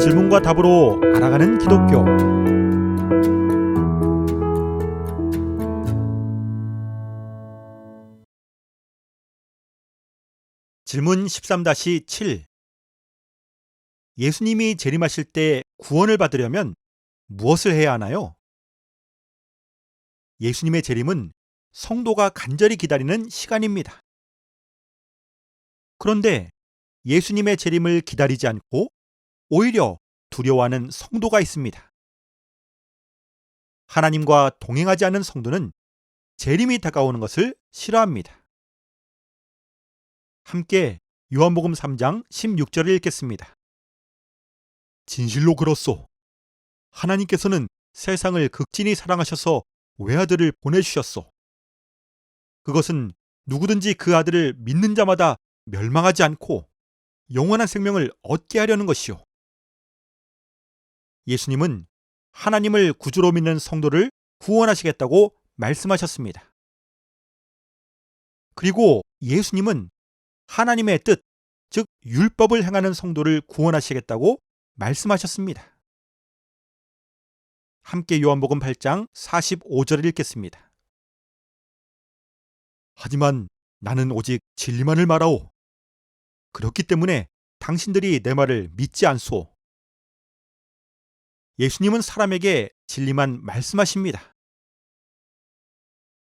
질문과 답으로 알아가는 기독교. 질문 13-7 예수님이 재림하실 때 구원을 받으려면 무엇을 해야 하나요? 예수님의 재림은 성도가 간절히 기다리는 시간입니다. 그런데 예수님의 재림을 기다리지 않고 오히려 두려워하는 성도가 있습니다. 하나님과 동행하지 않은 성도는 재림이 다가오는 것을 싫어합니다. 함께 요한복음 3장 16절을 읽겠습니다. 진실로 그렇소. 하나님께서는 세상을 극진히 사랑하셔서 외아들을 보내주셨소. 그것은 누구든지 그 아들을 믿는 자마다 멸망하지 않고 영원한 생명을 얻게 하려는 것이요. 예수님은 하나님을 구주로 믿는 성도를 구원하시겠다고 말씀하셨습니다. 그리고 예수님은 하나님의 뜻, 즉 율법을 행하는 성도를 구원하시겠다고 말씀하셨습니다. 함께 요한복음 8장 45절을 읽겠습니다. 하지만 나는 오직 진리만을 말하오. 그렇기 때문에 당신들이 내 말을 믿지 않소. 예수님은 사람에게 진리만 말씀하십니다.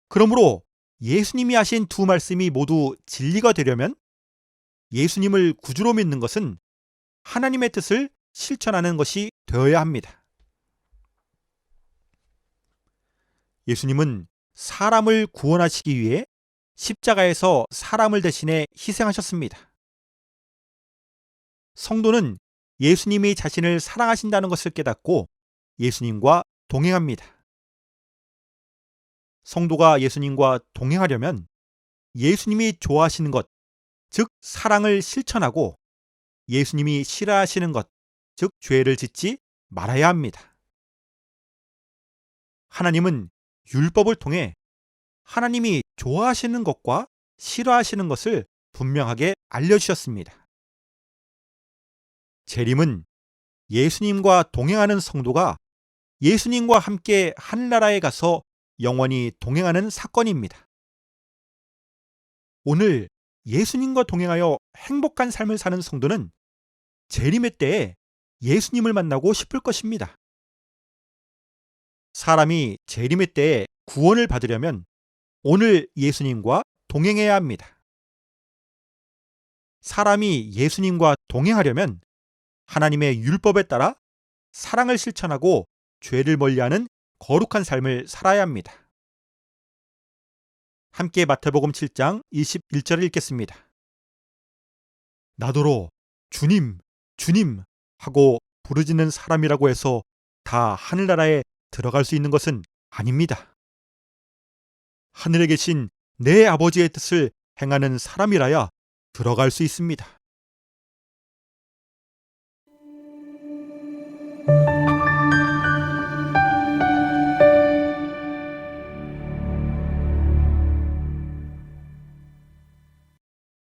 그러므로 예수님이 하신 두 말씀이 모두 진리가 되려면 예수님을 구주로 믿는 것은 하나님의 뜻을 실천하는 것이 되어야 합니다. 예수님은 사람을 구원하시기 위해 십자가에서 사람을 대신해 희생하셨습니다. 성도는 예수님이 자신을 사랑하신다는 것을 깨닫고 예수님과 동행합니다. 성도가 예수님과 동행하려면 예수님이 좋아하시는 것, 즉 사랑을 실천하고 예수님이 싫어하시는 것, 즉 죄를 짓지 말아야 합니다. 하나님은 율법을 통해 하나님이 좋아하시는 것과 싫어하시는 것을 분명하게 알려주셨습니다. 재림은 예수님과 동행하는 성도가 예수님과 함께 하늘나라에 가서 영원히 동행하는 사건입니다. 오늘 예수님과 동행하여 행복한 삶을 사는 성도는 재림의 때에 예수님을 만나고 싶을 것입니다. 사람이 재림의 때에 구원을 받으려면 오늘 예수님과 동행해야 합니다. 사람이 예수님과 동행하려면 하나님의 율법에 따라 사랑을 실천하고 죄를 멀리하는 거룩한 삶을 살아야 합니다. 함께 마태복음 7장 21절을 읽겠습니다. 나더러 주님, 주님 하고 부르짖는 사람이라고 해서 다 하늘나라에 들어갈 수 있는 것은 아닙니다. 하늘에 계신 내 아버지의 뜻을 행하는 사람이라야 들어갈 수 있습니다.